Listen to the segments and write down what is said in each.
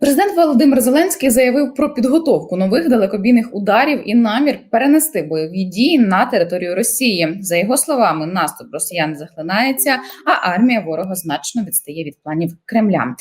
Президент Володимир Зеленський заявив про підготовку нових далекобійних ударів і намір перенести бойові дії на територію Росії. За його словами, наступ росіян захлинається, а армія ворога значно відстає від планів Кремля.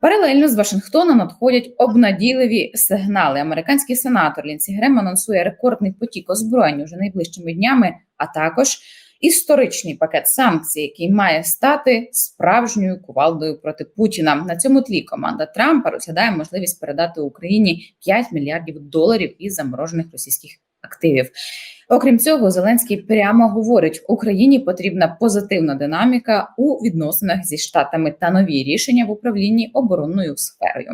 Паралельно з Вашингтона надходять обнадійливі сигнали. Американський сенатор Лінсі Грем анонсує рекордний потік озброєнь уже найближчими днями, а також історичний пакет санкцій, який має стати справжньою кувалдою проти Путіна. На цьому тлі команда Трампа розглядає можливість передати Україні 5 мільярдів доларів із заморожених російських активів. Окрім цього, Зеленський прямо говорить: Україні потрібна позитивна динаміка у відносинах зі штатами та нові рішення в управлінні оборонною сферою.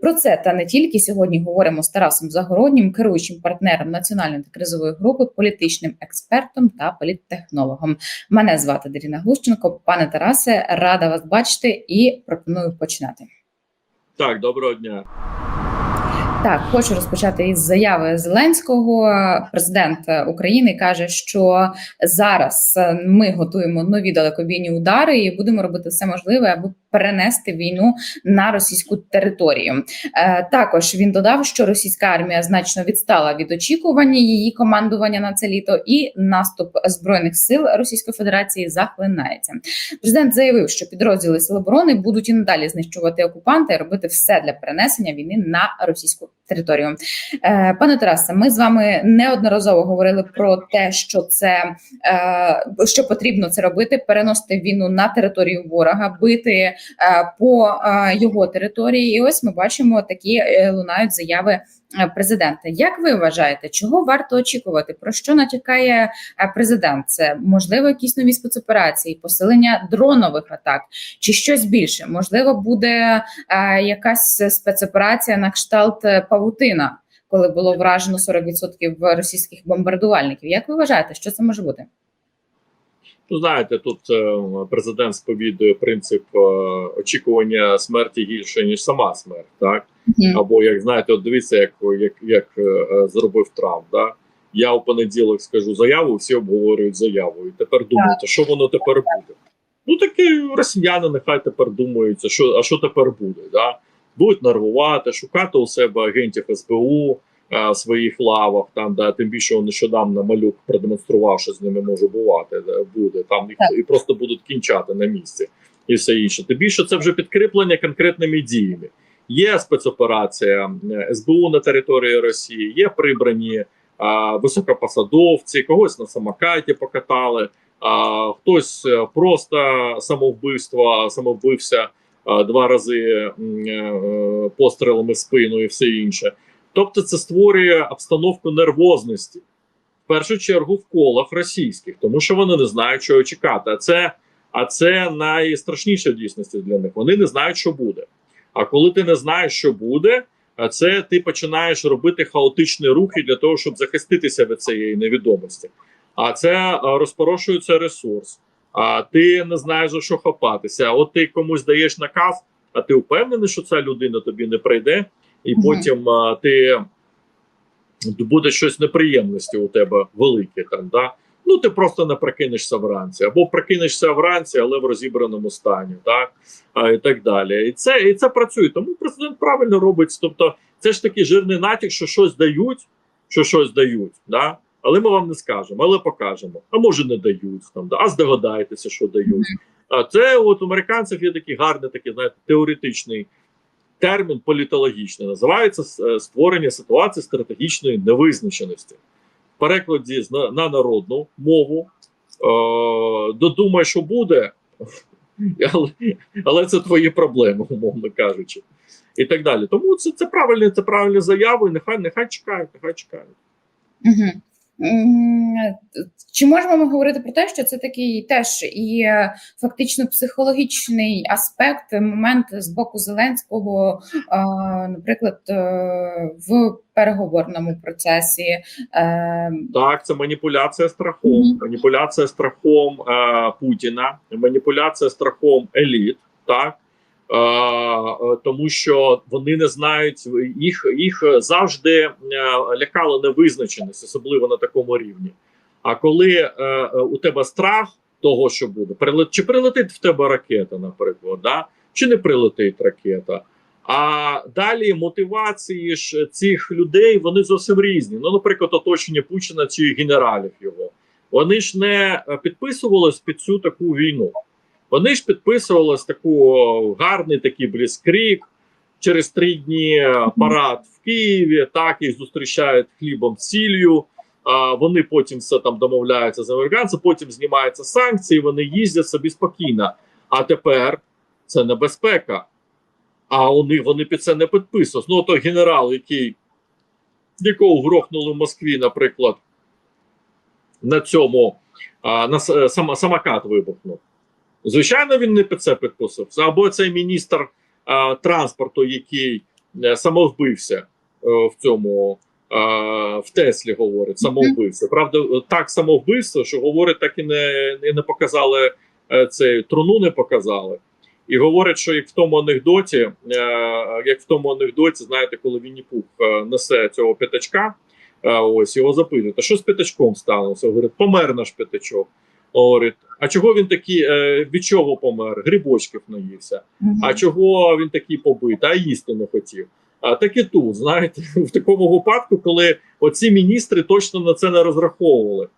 Про це та не тільки сьогодні говоримо з Тарасом Загороднім, керуючим партнером національної кризової групи, політичним експертом та політтехнологом. Мене звати Даріна Глущенко. Пане Тарасе, рада вас бачити і пропоную починати. Так, доброго дня. Так, хочу розпочати із заяви Зеленського. Президент України каже, що зараз ми готуємо нові далекобійні удари і будемо робити все можливе, аби перенести війну на російську територію. Е, також він додав, що російська армія значно відстала від очікування її командування на це літо, і наступ збройних сил Російської Федерації захлинається. Президент заявив, що підрозділи Сил оборони будуть і надалі знищувати окупанта і робити все для перенесення війни на російську територію. Е, Пане Тарасе, ми з вами неодноразово говорили про те, що це е, що потрібно це робити: переносити війну на територію ворога, бити по його території. І ось ми бачимо такі е, лунають заяви президента. Як ви вважаєте, чого варто очікувати? Про що натякає президент? Це можливо якісь нові спецоперації, посилення дронових атак чи щось більше? Можливо, буде якась спецоперація на кшталт павутина, коли було вражено 40% російських бомбардувальників. Як ви вважаєте, що це може бути? Ну, знаєте, тут е, президент сповідує принцип е, очікування смерті гірше ніж сама смерть, так mm. або як знаєте, от дивіться, як як, як е, зробив Трамп. Да? Я у понеділок скажу заяву, всі обговорюють заяву. І тепер думаєте, що воно тепер буде? Ну такі росіяни нехай тепер думають, що а що тепер буде? Да? Будуть нервувати, шукати у себе агентів СБУ в своїх лавах, там да тим більше нещодавно малюк продемонстрував, що з ними може бувати. Да, буде там їх і просто будуть кінчати на місці, і все інше. Тим більше це вже підкріплення конкретними діями. Є спецоперація СБУ на території Росії, є прибрані а, високопосадовці, когось на самокаті покатали, а, хтось е, просто самовбивство, самовбився а, два рази а, е, пострілами спину і все інше. Тобто, це створює обстановку нервозності в першу чергу в колах російських, тому що вони не знають, чого чекати. А це а це найстрашніше в дійсності для них. Вони не знають, що буде. А коли ти не знаєш, що буде, це ти починаєш робити хаотичні рухи для того, щоб захиститися від цієї невідомості. А це розпорошується ресурс. А ти не знаєш за що хапатися. От ти комусь даєш наказ, а ти впевнений, що ця людина тобі не прийде і потім а, ти буде щось неприємності у тебе велике там. да Ну ти просто не прокинешся вранці, або прокинешся вранці, але в розібраному стані, так а, і так далі. І це і це працює. Тому президент правильно робить. Тобто, це ж такий жирний натяк, що щось дають, що щось дають. да Але ми вам не скажемо, але покажемо. А може не дають там, да? а здогадайтеся, що дають. А це от у американців є такий гарний, такий знаєте, теоретичний термін політологічний. Називається е, створення ситуації стратегічної невизначеності. В перекладі на, на народну мову. Е, Додумай, що буде, але але це твої проблеми, умовно кажучи. І так далі. Тому це це правильні це заяви. Нехай нехай чекають, нехай чекають. Угу. Чи можемо ми говорити про те, що це такий теж і е, фактично психологічний аспект, момент з боку Зеленського, наприклад, е, в переговорному процесі? Е, так, це маніпуляція страхом, mm -hmm. маніпуляція страхом Путіна, маніпуляція страхом еліт. так тому що вони не знають їх їх завжди е, лякала невизначеність, особливо на такому рівні. А коли е, е, у тебе страх того, що буде, чи прилетить в тебе ракета, наприклад, да? чи не прилетить ракета, А далі мотивації ж цих людей вони зовсім різні. Ну, наприклад, оточення Путіна чи генералів його. Вони ж не підписувались під цю таку війну. Вони ж підписувались таку гарний такий бліскрік. Через три дні парад в Києві, так їх зустрічають хлібом сіллю. А вони потім все там домовляються з американцями, потім знімаються санкції, вони їздять собі спокійно. А тепер це небезпека. А вони вони під це не підписують. Ну, то генерал, який якого грохнули в Москві, наприклад, на цьому а, на сам, самокат вибухнув. Звичайно, він не під це підписався. Або цей міністр а, транспорту, який е, самовбився е, в цьому а, в Теслі, говорить, самовбився. Правда, так самовбивство, що говорить, так і не, не показали е, цей труну, не показали. І говорить, що як в тому анекдоті, як в тому анекдоті, знаєте, коли Вінні Пух несе цього п'ятачка, ось його запитують, а що з п'ятачком сталося? Говорить, помер наш п'ятачок. Говорить, а чого він такий, від чого помер? Грибочків наївся. А чого він такий побитий, а їсти не хотів. А так і тут, знаєте, в такому випадку, коли оці міністри точно на це не розраховували.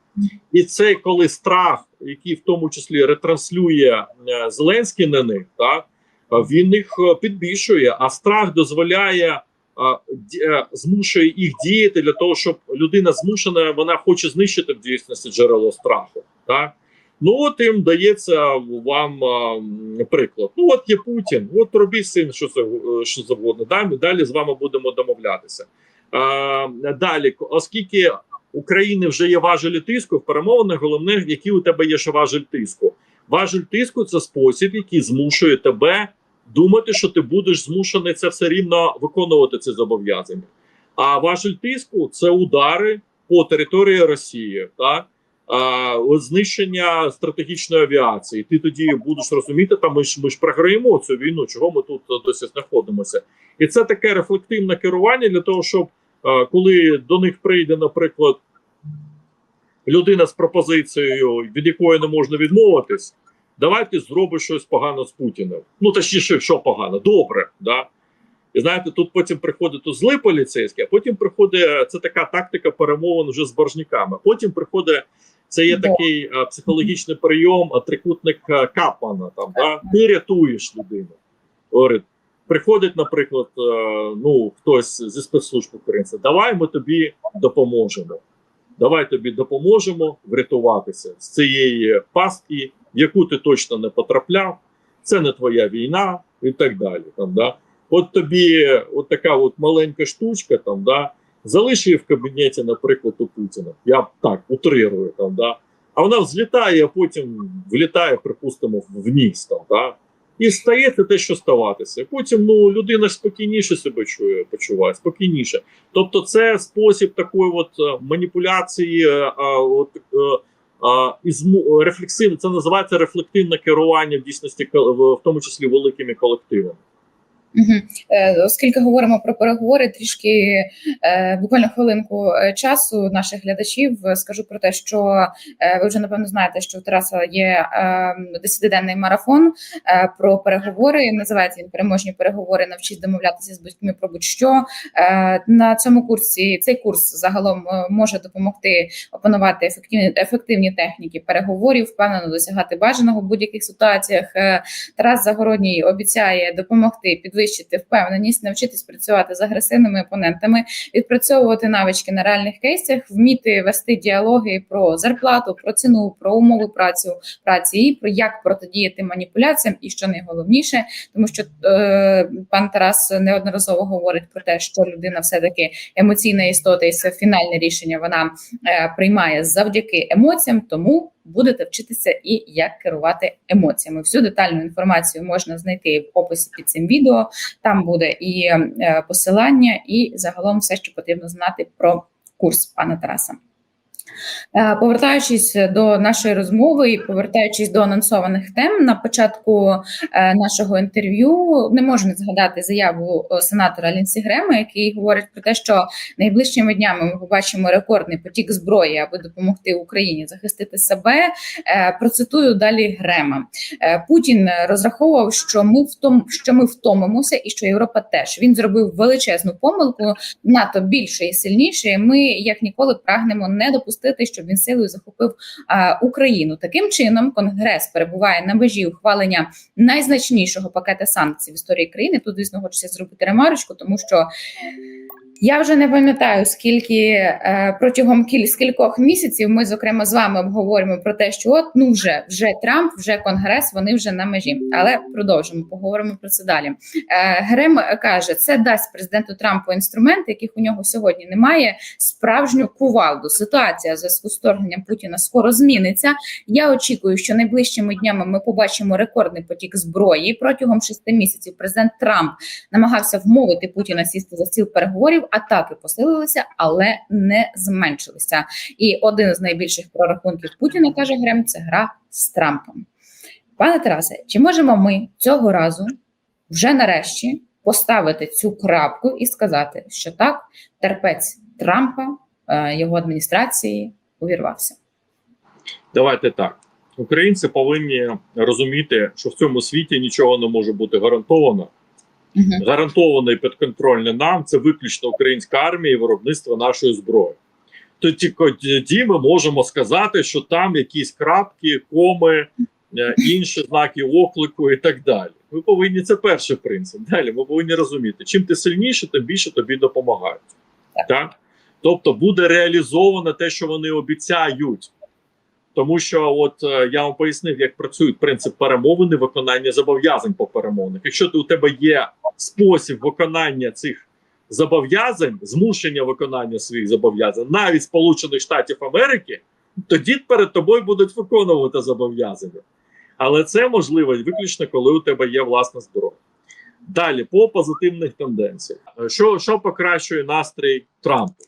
І це коли страх, який в тому числі ретранслює е, Зеленський на них, так він їх е, підбільшує, а страх дозволяє. Е, змушує їх діяти для того, щоб людина змушена, вона хоче знищити в дійсності джерело страху. Так ну от їм дається вам а, приклад. Ну от є Путін, от робіть син, що що завгодно. Далі, далі з вами будемо домовлятися. А, Далі, оскільки України вже є важелі тиску в перемовинах. Головне, які у тебе є ще важель тиску. Важель тиску це спосіб, який змушує тебе думати, що ти будеш змушений це все рівно виконувати ці зобов'язання. А важель тиску це удари по території Росії, так знищення стратегічної авіації. Ти тоді будеш розуміти, там ми ж ми ж програємо цю війну, чого ми тут досі знаходимося, і це таке рефлективне керування для того, щоб коли до них прийде, наприклад, людина з пропозицією, від якої не можна відмовитись, давайте зробимо щось погано з Путіним. Ну точніше, що погано, добре. да І знаєте, тут потім приходить злий поліцейський, а потім приходить це така тактика перемовин вже з боржниками. Потім приходить. Це є такий а, психологічний прийом, а, трикутник а, Капмана. Там да ти рятуєш людину. Говорить, приходить, наприклад, е, ну хтось зі спецслужб українця, давай ми тобі допоможемо. Давай тобі допоможемо врятуватися з цієї пастки, в яку ти точно не потрапляв. Це не твоя війна, і так далі. Там, да? От тобі от така от маленька штучка, там, да, залиш її в кабінеті, наприклад, у Путіна. Я так утрирую там, да. А вона взлітає, а потім влітає, припустимо, вниз там, да. І стається те, що ставатися. Потім ну людина спокійніше себе чує, почуває, спокійніше. Тобто, це спосіб такої от е, маніпуляції, а, е, от, а, е, із рефлексивне, це називається рефлективне керування в дійсності в тому числі великими колективами. Угу. Оскільки говоримо про переговори, трішки е, буквально хвилинку е, часу наших глядачів скажу про те, що ви вже напевно знаєте, що у Тараса є десятиденний марафон про переговори. Називається він переможні переговори. Навчись домовлятися з батьками про будь-що на цьому курсі. Цей курс загалом може допомогти опанувати ефективні ефективні техніки переговорів, впевнено досягати бажаного в будь-яких ситуаціях. Тарас Загородній обіцяє допомогти підвищити підвищити впевненість, навчитись працювати з агресивними опонентами, відпрацьовувати навички на реальних кейсах, вміти вести діалоги про зарплату, про ціну, про умови працю праці і про як протидіяти маніпуляціям, і що найголовніше, тому що е, пан Тарас неодноразово говорить про те, що людина все таки емоційна істота, і це фінальне рішення вона е, приймає завдяки емоціям, тому будете вчитися і як керувати емоціями. Всю детальну інформацію можна знайти в описі під цим відео. Там буде і е, посилання, і загалом все, що потрібно знати про курс пана Тараса. Е, Повертаючись до нашої розмови і повертаючись до анонсованих тем на початку е, нашого інтерв'ю, не можу не згадати заяву е, сенатора Лінсі Грема, який говорить про те, що найближчими днями ми побачимо рекордний потік зброї, аби допомогти Україні захистити себе. Процитую далі Грема. Путін розраховував, що ми втом, що ми втомимося, і що Європа теж він зробив величезну помилку. НАТО більше і сильніше. і Ми як ніколи прагнемо не допустити, щоб він силою захопив а, Україну. Таким чином, Конгрес перебуває на межі ухвалення найзначнішого пакета санкцій в історії країни. Тут, звісно, хочеться зробити ремарочку, тому що. Я вже не пам'ятаю, скільки е, протягом кіль скількох місяців ми, зокрема, з вами обговорюємо про те, що от ну вже вже Трамп, вже Конгрес, вони вже на межі. Але продовжимо, поговоримо про це далі. Е, Грем каже, це дасть президенту Трампу інструменти, яких у нього сьогодні немає. Справжню кувалду. Ситуація зв'язку з вторгненням Путіна скоро зміниться. Я очікую, що найближчими днями ми побачимо рекордний потік зброї. Протягом шести місяців президент Трамп намагався вмовити Путіна сісти за стіл переговорів. Атаки посилилися, але не зменшилися. І один з найбільших прорахунків Путіна каже Грем: це гра з Трампом. Пане Тарасе, чи можемо ми цього разу вже нарешті поставити цю крапку і сказати, що так, терпець Трампа, е, його адміністрації увірвався? Давайте так. Українці повинні розуміти, що в цьому світі нічого не може бути гарантовано. Угу. Гарантовано і підконтрольне нам це виключно українська армія і виробництво нашої зброї. То тоді ми можемо сказати, що там якісь крапки, коми, е, інші знаки оклику і так далі. Ми повинні це перший принцип. Далі ми повинні розуміти, чим ти сильніше, тим більше тобі допомагають. Так. Так? Тобто буде реалізовано те, що вони обіцяють. Тому що, от е, я вам пояснив, як працює принцип перемовини, виконання зобов'язань по перемовинах. Якщо у тебе є спосіб виконання цих зобов'язань, змушення виконання своїх зобов'язань, навіть Сполучених Штатів Америки, тоді перед тобою будуть виконувати зобов'язання. Але це можливо виключно, коли у тебе є власна зброя. Далі, по позитивних тенденціях, Е, що, що покращує настрій Трампу?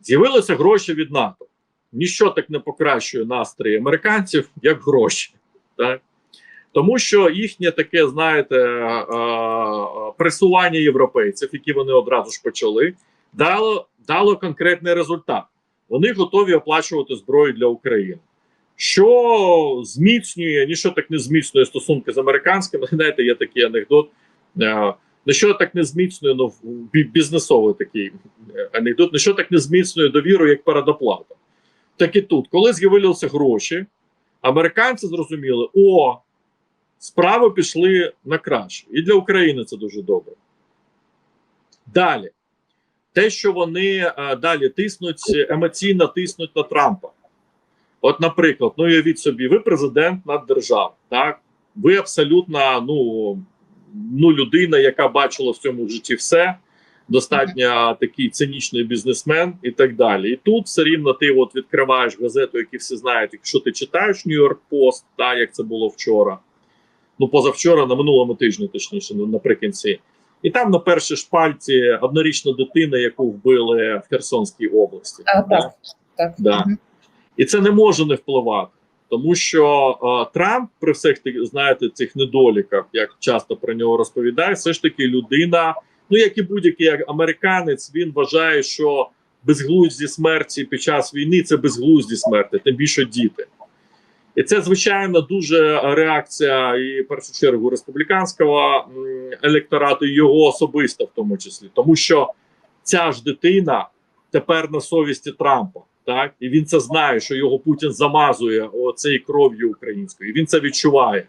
З'явилися гроші від НАТО. Ніщо так не покращує настрій американців, як гроші. Так? Тому що їхнє таке, знаєте, пресування європейців, які вони одразу ж почали, дало, дало конкретний результат. Вони готові оплачувати зброю для України. Що зміцнює, ніщо так не зміцнює стосунки з американськими. Знаєте, є такий анекдот. Ніщо так не зміцнює, ну бі- бізнесовий такий анекдот, ніщо так не зміцнює довіру, як передоплата. Так і тут, коли з'явилися гроші, американці зрозуміли, о, справи пішли на краще. І для України це дуже добре. Далі, те, що вони а, далі тиснуть, емоційно тиснуть на Трампа. От, наприклад, ну уявіть собі, ви президент наддержави, так? Ви абсолютно ну, ну, людина, яка бачила в цьому житті все, достатньо такий цинічний бізнесмен і так далі. І тут все рівно ти от відкриваєш газету, які всі знають, якщо ти читаєш Нью-Йорк Пост, так як це було вчора. Ну, позавчора, на минулому тижні, точніше, наприкінці. І там на першій шпальці однорічна дитина, яку вбили в Херсонській області. А, так, так. Да. І це не може не впливати, тому що е, Трамп, при всіх знаєте, цих недоліках, як часто про нього розповідає, все ж таки людина. Ну як і будь-який американець, він вважає, що безглузді смерті під час війни це безглузді смерті, тим більше діти. І це звичайно дуже реакція і в першу чергу республіканського електорату, і його особисто в тому числі, тому що ця ж дитина тепер на совісті Трампа. Так, і він це знає, що його Путін замазує оцею кров'ю українською. І він це відчуває.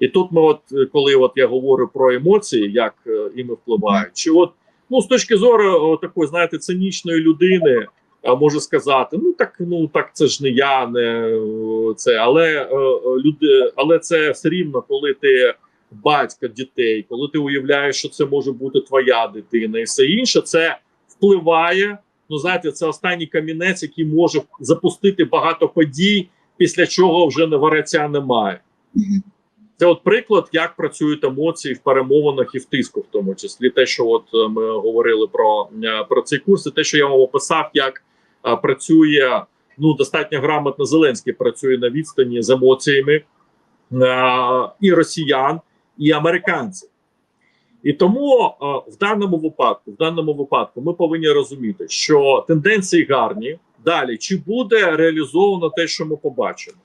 І тут ми, от е, коли от я говорю про емоції, як е, іми впливають, чи от ну з точки зору такої, знаєте, цинічної людини, е, може сказати: ну так, ну так це ж не я, не е, це, але е, е, люди, але це все рівно, коли ти батько дітей, коли ти уявляєш, що це може бути твоя дитина, і все інше, це впливає. Ну, знаєте, це останній камінець, який може запустити багато подій, після чого вже не немає. Це от приклад, як працюють емоції в перемовинах і в тиску, в тому числі те, що от е, ми говорили про, е, про цей курс, і те, що я вам описав, як а, працює ну достатньо грамотно. Зеленський працює на відстані з емоціями і росіян, і американців. І тому в даному випадку, в даному випадку, ми повинні розуміти, що тенденції гарні. Далі чи буде реалізовано те, що ми побачимо?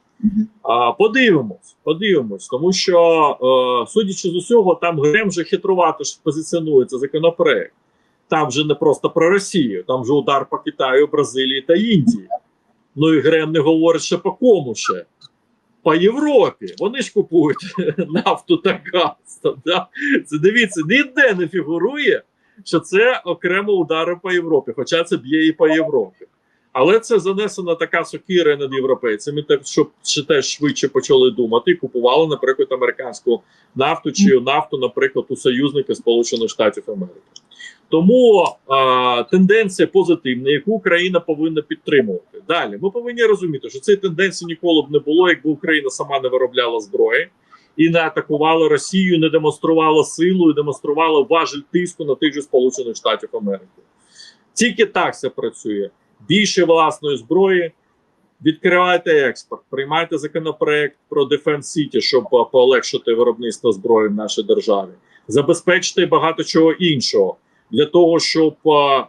А, подивимось, подивимось, тому що, е, судячи з усього, там Грем вже хитрувато позиціонується законопроект. Там вже не просто про Росію, там вже удар по Китаю, Бразилії та Індії. Ну і Грем не говорить ще по кому ще. По Європі. Вони ж купують нафту та газ. Да? Це дивіться, ніде не фігурує, що це окремо удари по Європі, хоча це б'є і по Європі. Але це занесена така сокира над європейцями, так щоб ще теж швидше почали думати купували, наприклад, американську нафту чи нафту, наприклад, у союзника Сполучених Штатів Америки. Тому а, тенденція позитивна, яку Україна повинна підтримувати. Далі ми повинні розуміти, що цієї тенденції ніколи б не було, якби Україна сама не виробляла зброї і не атакувала Росію, не демонструвала силу і демонструвала важель тиску на тих же Сполучених Штатів Америки. Тільки так це працює. Більше власної зброї. Відкривайте експорт, приймайте законопроект про Defense City, щоб полегшити виробництво зброї в нашій державі, забезпечте багато чого іншого для того, щоб а,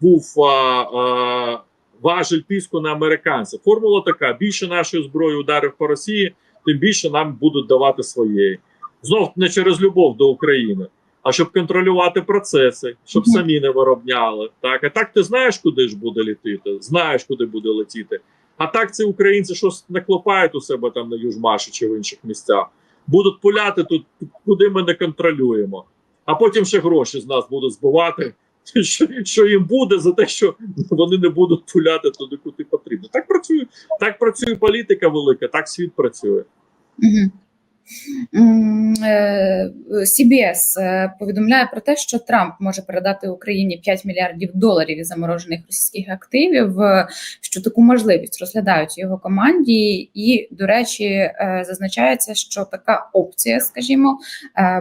був а, а, важель тиску на американців. Формула така: більше нашої зброї ударів по Росії, тим більше нам будуть давати своєї. Знов не через любов до України, а щоб контролювати процеси, щоб самі не виробняли. Так, а так ти знаєш, куди ж буде летіти, знаєш, куди буде летіти. А так ці українці щось наклепають у себе там на Южмаші чи в інших місцях. Будуть пуляти тут, куди ми не контролюємо. А потім ще гроші з нас будуть збивати. Що, що їм буде за те, що вони не будуть пуляти туди, куди потрібно. Так працює, так працює політика велика, так світ працює. Мгм. М, е, CBS е, повідомляє про те, що Трамп може передати Україні 5 мільярдів доларів із заморожених російських активів. е, Що таку можливість розглядають його команді, і до речі, зазначається, що така опція, скажімо,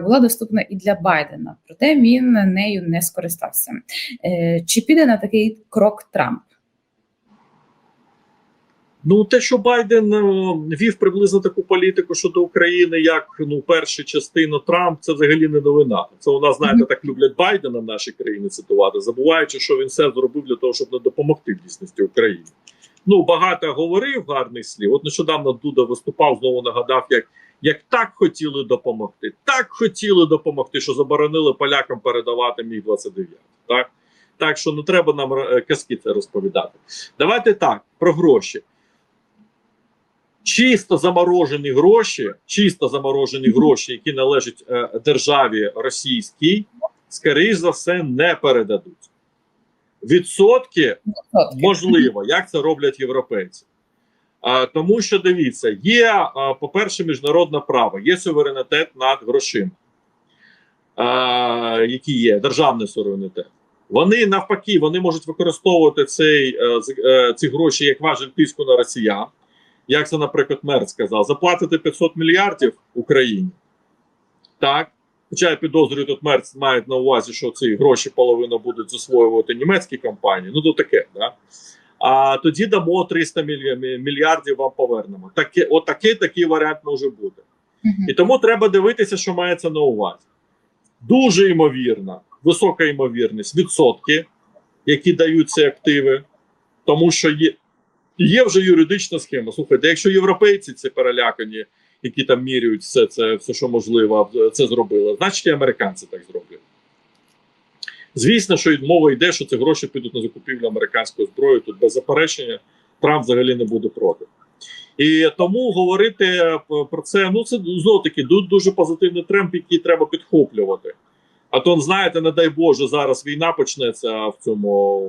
була доступна і для Байдена, проте він нею не скористався. Чи піде на такий крок Трамп? Ну, те, що Байден е, вів приблизно таку політику щодо України, як ну першу частину Трамп, це взагалі не новина. Це у нас знаєте, так люблять Байдена в нашій країні цитувати, забуваючи, що він все зробив для того, щоб не допомогти в дійсності Україні. Ну багато говорив гарних слів. От нещодавно Дуда виступав, знову нагадав, як, як так хотіли допомогти, так хотіли допомогти, що заборонили полякам передавати міг 29 Так так що не треба нам е, казки це розповідати. Давайте так про гроші чисто заморожені гроші, чисто заморожені гроші, які належать е, державі російській, скоріш за все, не передадуть. Відсотки можливо, як це роблять європейці. А, тому що дивіться, є, по-перше, міжнародне право, є суверенітет над грошима, а, які є, державний суверенітет. Вони навпаки, вони можуть використовувати цей, е, е, ці гроші як важель тиску на росіян. Як це, наприклад, Мерц сказав, заплатити 500 мільярдів Україні. Так. Хоча я підозрюю, тут Мерц має на увазі, що ці гроші половину будуть засвоювати німецькі компанії. Ну, то таке, да? А тоді дамо 300 мільярдів вам повернемо. Таке, отакий такий варіант може бути. І тому треба дивитися, що мається на увазі. Дуже ймовірна, висока ймовірність, відсотки, які дають ці активи, тому що є, є вже юридична схема. Слухайте, якщо європейці ці перелякані, які там міряють все це, все, що можливо, це зробили, значить і американці так зроблять. Звісно, що мова йде, що ці гроші підуть на закупівлю американської зброї. Тут без заперечення Трамп взагалі не буде проти. І тому говорити е, про це, ну це знову таки ду- дуже позитивний тренд, який треба підхоплювати. А то, знаєте, не дай Боже, зараз війна почнеться в цьому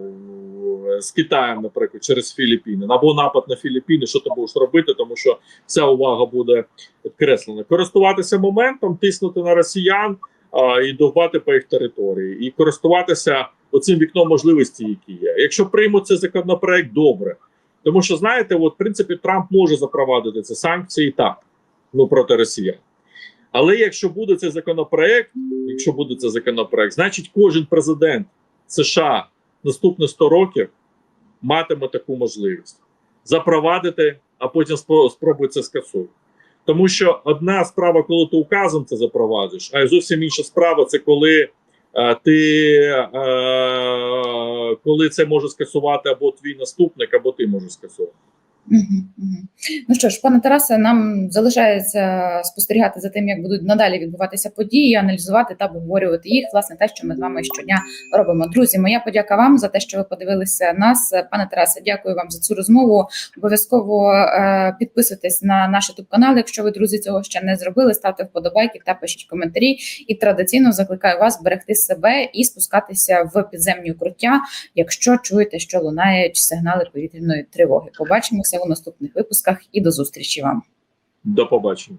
е, з Китаєм, наприклад, через Філіппіни, або напад на Філіппіни, що ти будеш робити, тому що вся увага буде підкреслена. Користуватися моментом, тиснути на росіян а, і довбати по їх території, і користуватися оцим вікном можливості, які є. Якщо приймуть цей законопроект, добре. Тому що знаєте, от в принципі Трамп може запровадити ці санкції так, ну проти росіян. Але якщо буде цей законопроект, якщо буде цей законопроект, значить кожен президент США наступні 100 років матиме таку можливість запровадити, а потім спробує це скасувати. Тому що одна справа, коли ти указом це запроваджуєш, а зовсім інша справа це коли е, ти е, коли це може скасувати або твій наступник, або ти можеш скасувати. Ну що ж, пане Тарасе, нам залишається спостерігати за тим, як будуть надалі відбуватися події, аналізувати та обговорювати їх. Власне, те, що ми з вами щодня робимо. Друзі, моя подяка вам за те, що ви подивилися нас. Пане Тарасе, дякую вам за цю розмову. Обов'язково е, підписуйтесь на наш youtube канал. Якщо ви друзі цього ще не зробили, ставте вподобайки та пишіть коментарі. І традиційно закликаю вас берегти себе і спускатися в підземні укриття, якщо чуєте, що лунають сигнали повітряної тривоги. Побачимося у наступних випусках і до зустрічі вам. До побачення.